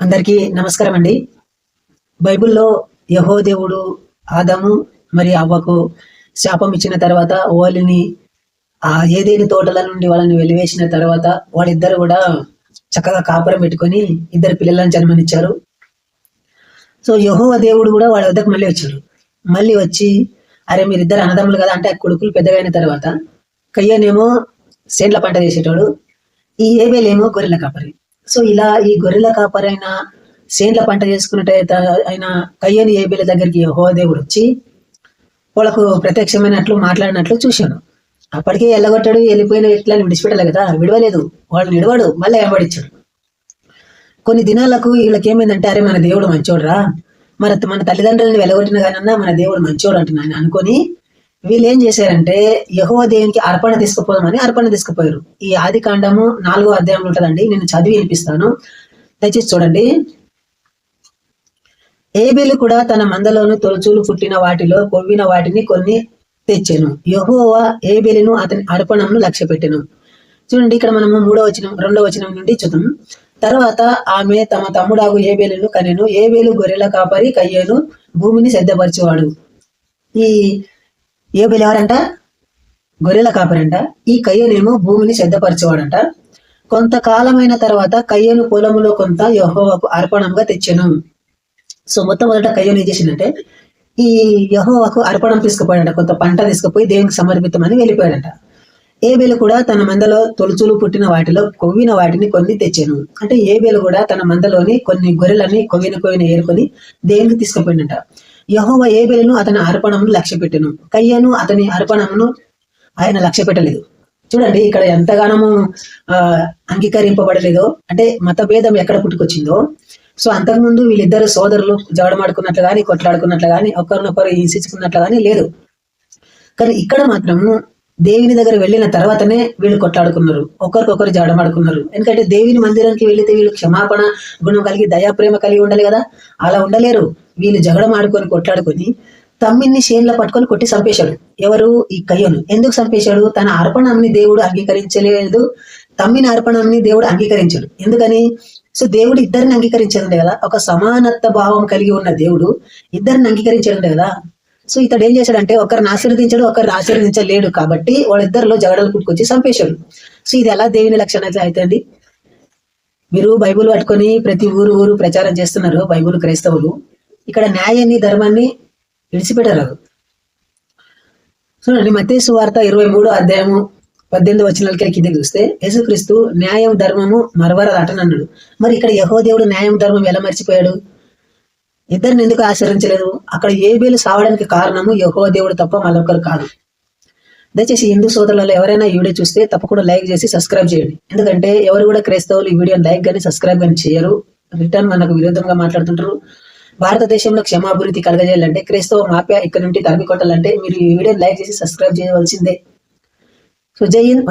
అందరికీ నమస్కారం అండి బైబిల్లో యహో దేవుడు ఆదాము మరి అవ్వకు శాపం ఇచ్చిన తర్వాత వాళ్ళని ఆ ఏదేని తోటల నుండి వాళ్ళని వెలివేసిన తర్వాత వాళ్ళిద్దరు కూడా చక్కగా కాపురం పెట్టుకొని ఇద్దరు పిల్లలను జన్మనిచ్చారు. సో యహోవ దేవుడు కూడా వాళ్ళ వద్దకు మళ్ళీ వచ్చాడు. మళ్ళీ వచ్చి అరే మీరిద్దరు అన్నదమ్ములు కదా అంటే ఆ కొడుకులు పెద్దగైన తర్వాత కయ్యనేమో సేండ్ల పంట చేసేటోడు ఈ ఏబేలేమో గొర్రెల కాపరి. సో ఇలా ఈ గొర్రెల కాపరైన సేండ్ల పంట చేసుకున్నట్టు ఆయన కయ్యని ఏబేల దగ్గరికి యహోదేవుడు దేవుడు వచ్చి వాళ్ళకు ప్రత్యక్షమైనట్లు మాట్లాడినట్లు చూశాను. అప్పటికే ఎల్లగొట్టాడు వెళ్ళిపోయిన వ్యక్తులను విడిచిపెట్టాలి కదా విడవలేదు. వాళ్ళు విడవాడు మళ్ళీ వెంబడించాడు. కొన్ని దినాలకు వీళ్ళకి ఏమైందంటే అరే మన దేవుడు మంచోడురా. మన మన తల్లిదండ్రులను వెలగొట్టిన కానన్నా మన దేవుడు మంచోడు అంటున్నాను అనుకొని వీళ్ళు ఏం చేశారంటే యహో దేవునికి అర్పణ తీసుకుపోదామని అర్పణ తీసుకుపోయారు. ఈ ఆది కాండము నాలుగో అధ్యాయం ఉంటుందండి. నేను చదివి వినిపిస్తాను. దయచేసి చూడండి. ఏబేలు కూడా తన మందలోను తొలచూలు పుట్టిన వాటిలో కొవ్విన వాటిని కొన్ని తెచ్చాను. యహోవా ఏబేలును అతని అర్పణను లక్ష్య చూడండి ఇక్కడ మనము మూడో వచనం రెండో వచనం నుండి చూద్దాం. తర్వాత ఆమె తమ తమ్ముడాగు ఏబేలును కనెను. ఏబేలు గొర్రెల కాపరి కయ్యేను భూమిని సిద్ధపరిచేవాడు. ఈ ఏబేలు ఎవరంట? గొర్రెల కాపరంట. ఈ కయ్యనేమో భూమిని సిద్ధపరిచేవాడంట. కొంతకాలమైన తర్వాత కయ్యను పొలములో కొంత యహోవకు అర్పణంగా తెచ్చాను. సో మొత్తం మొదట కయ్యను ఏం చేసిందంటే ఈ యహోవకు అర్పణం తీసుకుపోయాడంట. కొంత పంట తీసుకుపోయి దేవునికి సమర్పితమని వెళ్ళిపోయాడంట. ఏబేలు కూడా తన మందలో తొలుచులు పుట్టిన వాటిలో కొవ్విన వాటిని కొన్ని తెచ్చాను. అంటే ఏబేలు కూడా తన మందలోని కొన్ని గొర్రెలని కొవ్విన కొవ్విన ఏరుకొని దేవునికి తీసుకుపోయినట యహోవ ఏబెలను అతని అర్పణమును లక్ష్య పెట్టెను కయ్యను అతని అర్పణమును ఆయన లక్ష్య పెట్టలేదు చూడండి ఇక్కడ ఎంతగానము ఆ అంగీకరింపబడలేదో అంటే మతభేదం ఎక్కడ పుట్టుకొచ్చిందో. సో అంతకుముందు వీళ్ళిద్దరు సోదరులు జవడమాడుకున్నట్లు కానీ కొట్లాడుకున్నట్లు కానీ ఒకరినొకరు హింసించుకున్నట్లు కానీ లేదు. కానీ ఇక్కడ మాత్రము దేవుని దగ్గర వెళ్ళిన తర్వాతనే వీళ్ళు కొట్లాడుకున్నారు. ఒకరికొకరు జాడమాడుకున్నారు. ఎందుకంటే దేవుని మందిరానికి వెళితే వీళ్ళు క్షమాపణ గుణం కలిగి దయా ప్రేమ కలిగి ఉండాలి కదా? అలా ఉండలేరు. వీళ్ళు జగడమాడుకొని కొట్లాడుకొని తమ్మిని షేన్లో పట్టుకొని కొట్టి చంపేశాడు. ఎవరు? ఈ కయ్యను. ఎందుకు చంపేశాడు? తన అర్పణంని దేవుడు అంగీకరించలేదు. తమ్మిన అర్పణంని దేవుడు అంగీకరించాడు. ఎందుకని? సో దేవుడు ఇద్దరిని అంగీకరించాడు కదా. ఒక సమానత్వ భావం కలిగి ఉన్న దేవుడు ఇద్దరిని అంగీకరించాడు కదా. సో ఇతడు ఏం చేశాడంటే ఒకరిని ఆశీర్వదించాడు ఒకరిని ఆశీర్వదించలేడు కాబట్టి వాళ్ళిద్దరిలో జగడలు పుట్టుకొచ్చి చంపేశాడు. సో ఇది ఎలా దేవుని లక్షణ అయితే మీరు బైబుల్ పట్టుకొని ప్రతి ఊరు ఊరు ప్రచారం చేస్తున్నారు బైబుల్ క్రైస్తవులు. ఇక్కడ న్యాయాన్ని ధర్మాన్ని విడిచిపెట్టారు. చూడండి మతేసు వార్త ఇరవై మూడు అధ్యాయము పద్దెనిమిది వచ్చిన కింద చూస్తే యేసుక్రీస్తు న్యాయం ధర్మము మరవరదాటనన్నాడు. మరి ఇక్కడ యహో దేవుడు న్యాయం ధర్మం ఎలా మర్చిపోయాడు? ఇద్దరిని ఎందుకు ఆచరించలేదు అక్కడ ఏబేలు సావడానికి కారణము యహో దేవుడు తప్ప మరొకరు కాదు. దయచేసి హిందూ సోదరులలో ఎవరైనా ఈ వీడియో చూస్తే తప్పకుండా లైక్ చేసి సబ్స్క్రైబ్ చేయండి. ఎందుకంటే ఎవరు కూడా క్రైస్తవులు ఈ వీడియోని లైక్ కానీ సబ్స్క్రైబ్ కానీ చేయరు. రిటర్న్ మనకు విరుద్ధంగా మాట్లాడుతుంటారు. భారతదేశంలో క్షమాభివృద్ధి కలగజేయాలంటే క్రైస్తవ మాఫియా ఇక్కడ నుండి తరిమి కొట్టాలంటే మీరు ఈ వీడియోని లైక్ చేసి సబ్స్క్రైబ్ చేయవలసిందే. సో జై హింద్